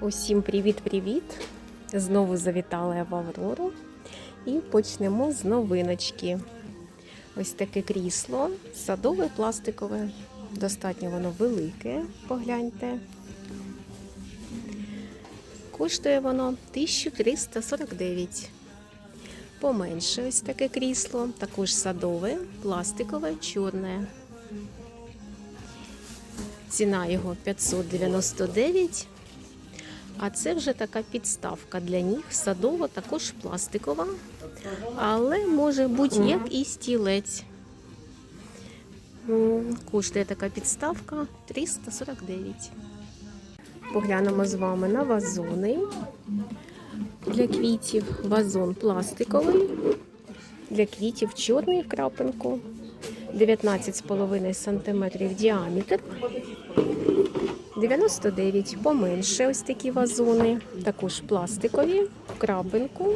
Усім привіт-привіт! Знову завітала я в Аврору і почнемо з новиночки. Ось таке крісло, садове, пластикове. Достатньо воно велике, погляньте. Коштує воно 1349. Поменше ось таке крісло, також садове, пластикове, чорне. Ціна його 599. А це вже така підставка для ніг, садова, також пластикова, але може бути як і стілець. Коштує така підставка 349. Поглянемо з вами на вазони для квітів. Вазон пластиковий, для квітів чорний в крапинку, 19,5 см діаметр. 99 поменше ось такі вазони, також пластикові, в крапинку.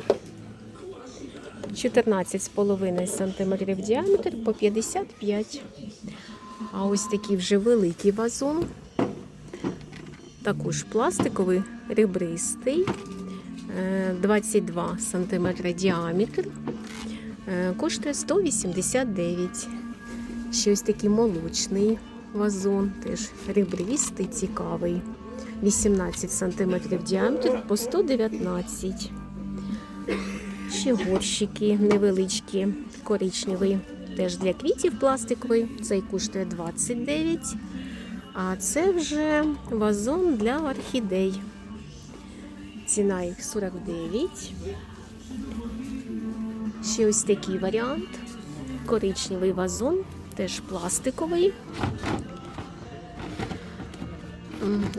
14,5 см діаметр по 55. А ось такий вже великий вазон. Також пластиковий, ребристий, е, 22 см діаметр. Е, Коштує 189. Ще ось такий молочний вазон, теж ребристий, цікавий. 18 см діаметр по 119. Ще горщики невеличкі, коричневий, теж для квітів пластиковий. Цей коштує 29. А це вже вазон для орхідей. Ціна їх 49. Ще ось такий варіант. Коричневий вазон, теж пластиковий.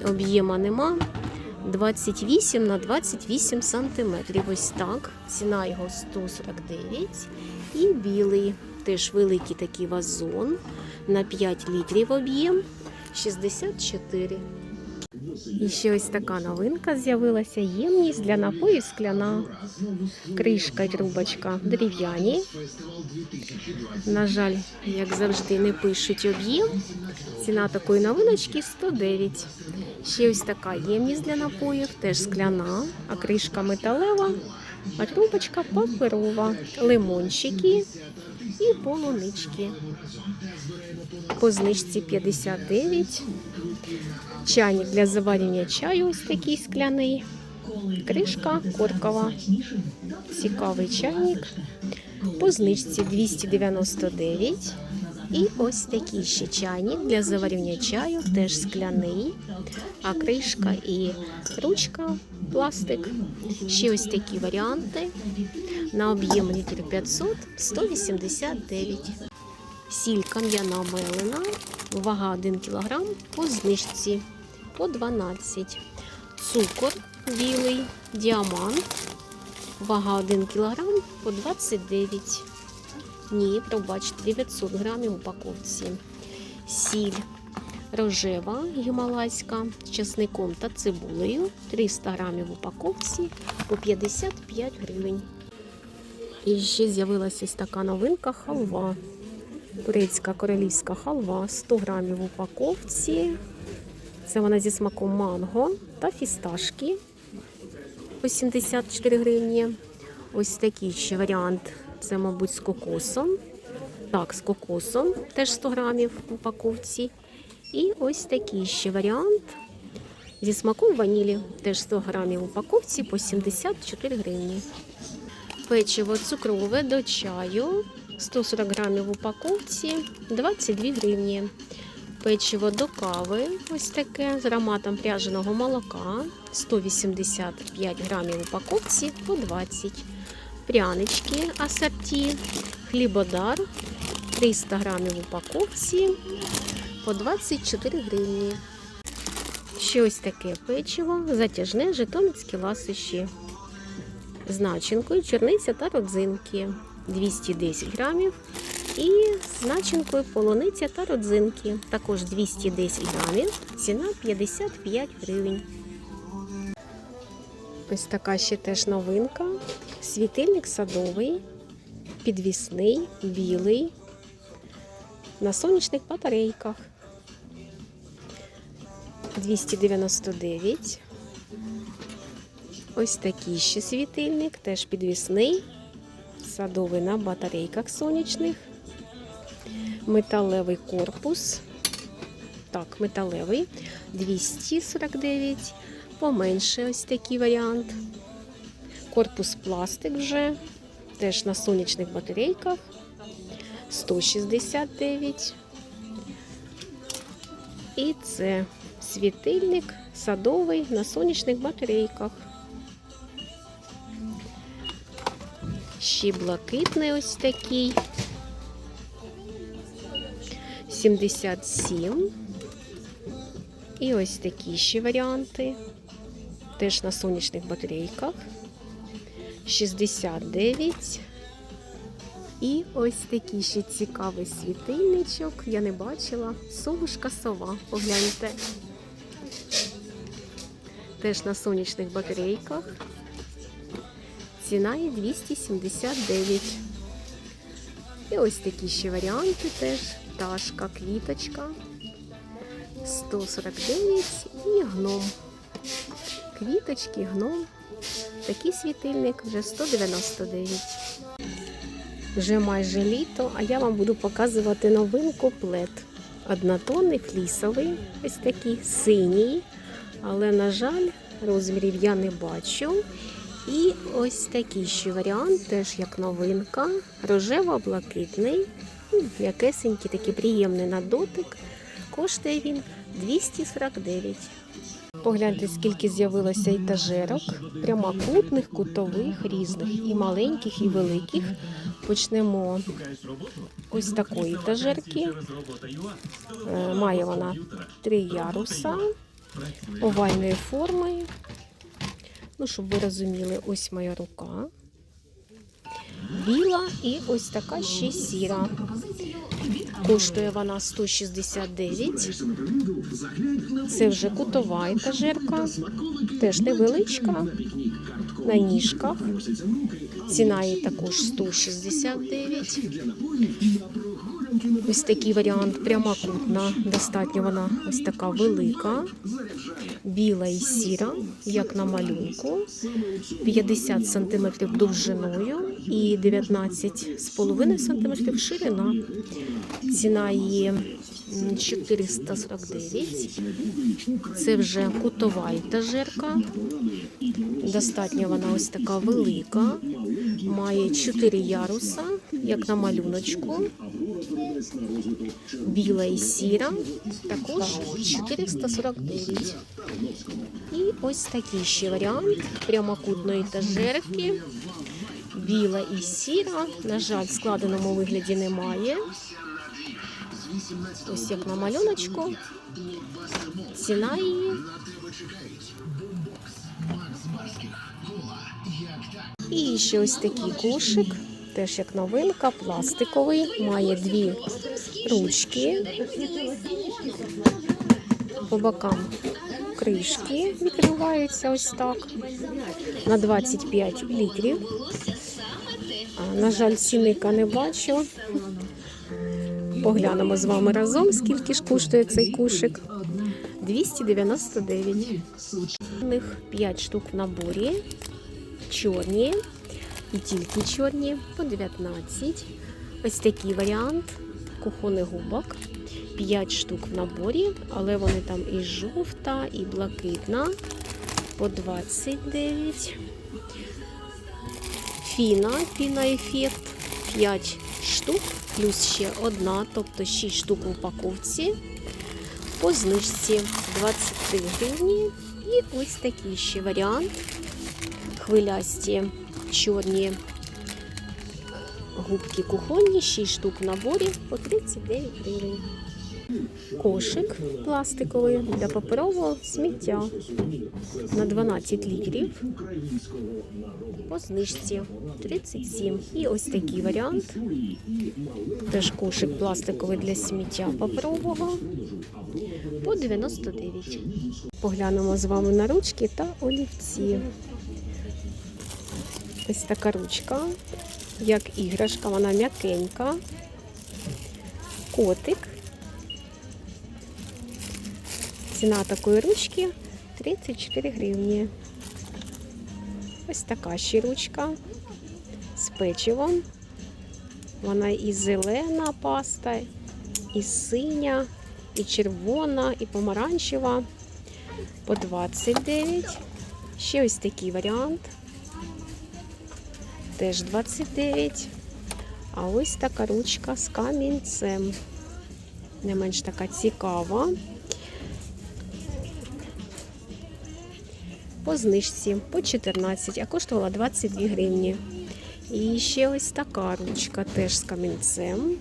Об'єма нема. 28 на 28 сантиметрів. Ось так. Ціна його 149. І білий, теж великий такий вазон на 5 літрів об'єм 64. І ще ось така новинка з'явилася. Ємність для напоїв скляна. Кришка трубочка дерев'яні. На жаль, як завжди, не пишуть об'єм. Ціна такої новиночки 109. Ще ось така ємність для напоїв, теж скляна, а кришка металева, а трубочка паперова, лимончики і полунички. По знижці 59. Чайник для заварення чаю ось такий скляний. Кришка коркова. Цікавий чайник. По знижці 299. І ось такий ще чайник для заварювання чаю, теж скляний, а кришка і ручка пластик. Ще ось такі варіанти. На об'єм літр 500 189. Сіль кам'яна мелена, вага 1 кг по знижці по 12. Цукор білий, діамант, вага 1 кг по 29. Ні, пробачте, 900 грамів в упаковці. Сіль рожева гімалайська з часником та цибулею. 300 грамів в упаковці по 55 гривень. І ще з'явилася така новинка халва. Турецька королівська халва 100 грамів в упаковці. Це вона зі смаком манго та фісташки по 74 гривні. Ось такий ще варіант. Це, мабуть, з кокосом. Так, з кокосом теж 100 грамів в упаковці. І ось такий ще варіант зі смаком ванілі. Теж 100 грамів в упаковці по 74 гривні. Печиво цукрове до чаю 140 грамів в упаковці 22 гривні. Печиво до кави, ось таке з ароматом пряженого молока 185 грамів в упаковці по 20 прянички асорті, хлібодар 300 грамів в упаковці по 24 гривні. Ще ось таке печиво, затяжне житомицькі ласощі з начинкою чорниця та родзинки 210 грамів. І з начинкою полуниця та родзинки. Також 210 грамів, ціна 55 гривень. Ось така ще теж новинка. Світильник садовий, підвісний, білий, на сонячних батарейках. 299. Ось такий ще світильник, теж підвісний, садовий на батарейках сонячних, металевий корпус. Так, металевий 249, поменше ось такий варіант. Корпус пластик вже, теж на сонячних батарейках 169. І це світильник садовий на сонячних батарейках. Ще блакитний ось такий. 77. І ось такі ще варіанти. Теж на сонячних батарейках. 69. І ось такий ще цікавий світильничок. Я не бачила. Совушка сова. Погляньте. Теж на сонячних батарейках. Ціна є 279. І ось такі ще варіанти теж. Пташка, квіточка. 149 і гном. Квіточки, гном. Такий світильник вже 199. Вже майже літо, а я вам буду показувати новинку плед. Однотонний флісовий, ось такий синій, але, на жаль, розмірів я не бачу. І ось такий ще варіант, теж як новинка, рожево-блакитний, м'якесенький, такий приємний на дотик. Коштує він 249. Погляньте, скільки з'явилося етажерок, прямокутних, кутових, різних, і маленьких, і великих. Почнемо ось такої етажерки. Е, Має вона три яруса овальної форми. Ну, щоб ви розуміли, ось моя рука. Біла і ось така ще сіра. Коштує вона 169. Це вже кутова етажерка, теж невеличка, на ніжках. Ціна її також 169. Ось такий варіант прямокутна, достатньо вона ось така велика, біла і сіра, як на малюнку, 50 см довжиною і 19,5 см ширина. Ціна її 449. Це вже кутова етажерка. Достатньо вона ось така велика. Має 4 яруса, як на малюночку. Біла і сіра. Також 449. І ось такий ще варіант прямокутної етажерки. Біла і сіра. На жаль, в складеному вигляді немає. Ось як на малюночку. Ціна її. І ще ось такий кошик, теж як новинка, пластиковий, має дві ручки. По бокам кришки відкриваються ось так. На 25 літрів. На жаль, цінника не бачу. Поглянемо з вами разом, скільки ж коштує цей кошик. 299. У них 5 штук в наборі. Чорні і тільки чорні по 19. Ось такий варіант кухонних губок. 5 штук в наборі, але вони там і жовта, і блакитна по 29. Фіна, фіна ефект 5 штук, плюс ще одна, тобто 6 штук в упаковці. По знижці 23 гривні. І ось такий ще варіант. Хвилясті чорні губки кухонні, 6 штук в наборі по 39 гривень. Кошик пластиковий для паперового сміття на 12 літрів. По знижці 37. І ось такий варіант. Теж кошик пластиковий для сміття паперового по 99. Поглянемо з вами на ручки та олівці. Ось така ручка, як іграшка, вона м'якенька. Котик. Ціна такої ручки 34 гривні. Ось така ще ручка з печивом. Вона і зелена паста, і синя, і червона, і помаранчева. По 29. Ще ось такий варіант. Теж 29. А ось така ручка з камінцем. Не менш така цікава. По знижці по 14, а коштувала 22 гривні. І ще ось така ручка теж з камінцем.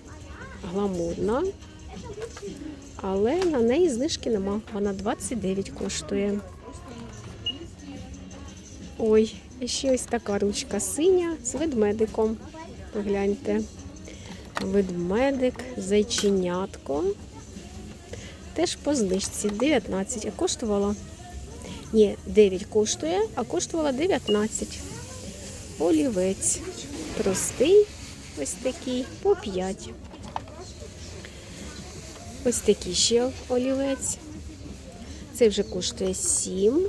Гламурна. Але на неї знижки нема. Вона 29 коштує. Ой, і ще ось така ручка синя з ведмедиком. Погляньте. Ведмедик, зайченятко. Теж по знижці 19, а коштувала. Ні, 9 коштує, а коштувала 19. Олівець. Простий, ось такий, по 5. Ось такий ще олівець. Це вже коштує 7.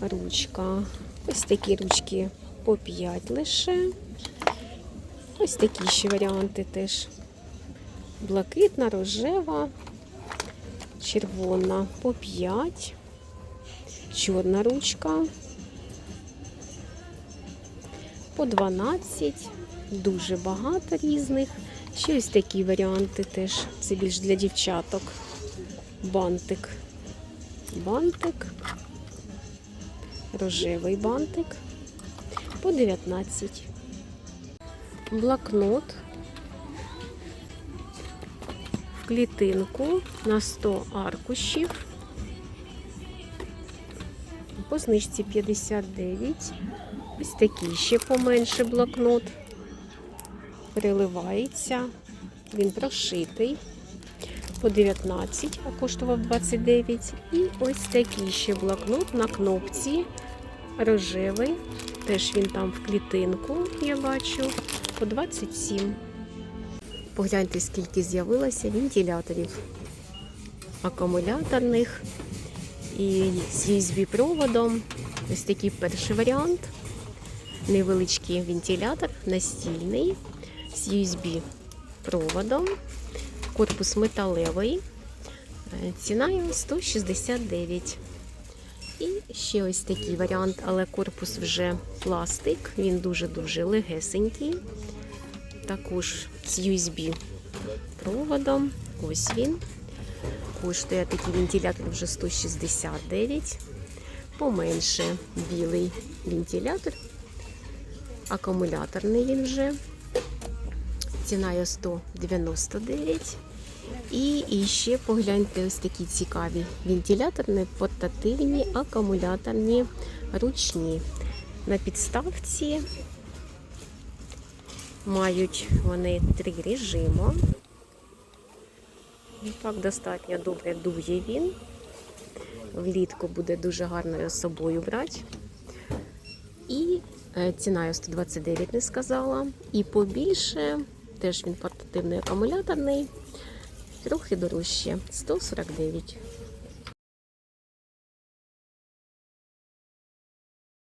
Ручка. Ось такі ручки по 5 лише. Ось такі ще варіанти теж. Блакитна, рожева, червона по 5. Чорна ручка. По 12. Дуже багато різних. Ще ось такі варіанти теж. Це більш для дівчаток. Бантик. Бантик. Рожевий бантик. По 19. Блокнот. В клітинку на 100 аркушів. По знижці 59. Ось такий ще поменше блокнот. Переливається. Він прошитий. По 19, а коштував 29. І ось такий ще блокнот на кнопці. Рожевий. Теж він там в клітинку, я бачу. По 27. Погляньте, скільки з'явилося вентиляторів акумуляторних і з USB-проводом. Ось такий перший варіант. Невеличкий вентилятор, настільний з USB-проводом. Корпус металевий. Е, Ціна його 169. І ще ось такий варіант, але корпус вже пластик. Він дуже-дуже легесенький. Також з USB проводом. Ось він. Коштує такий вентилятор вже 169. Поменше білий вентилятор. Акумуляторний він вже. Ціна його 199. І, і ще погляньте ось такі цікаві вентиляторні, портативні, акумуляторні, ручні. На підставці мають вони три режими. Так, достатньо добре дує він. Влітку буде дуже гарно з собою брати. І е, ціна я 129 не сказала. І побільше, теж він портативний акумуляторний, трохи дорожче 149.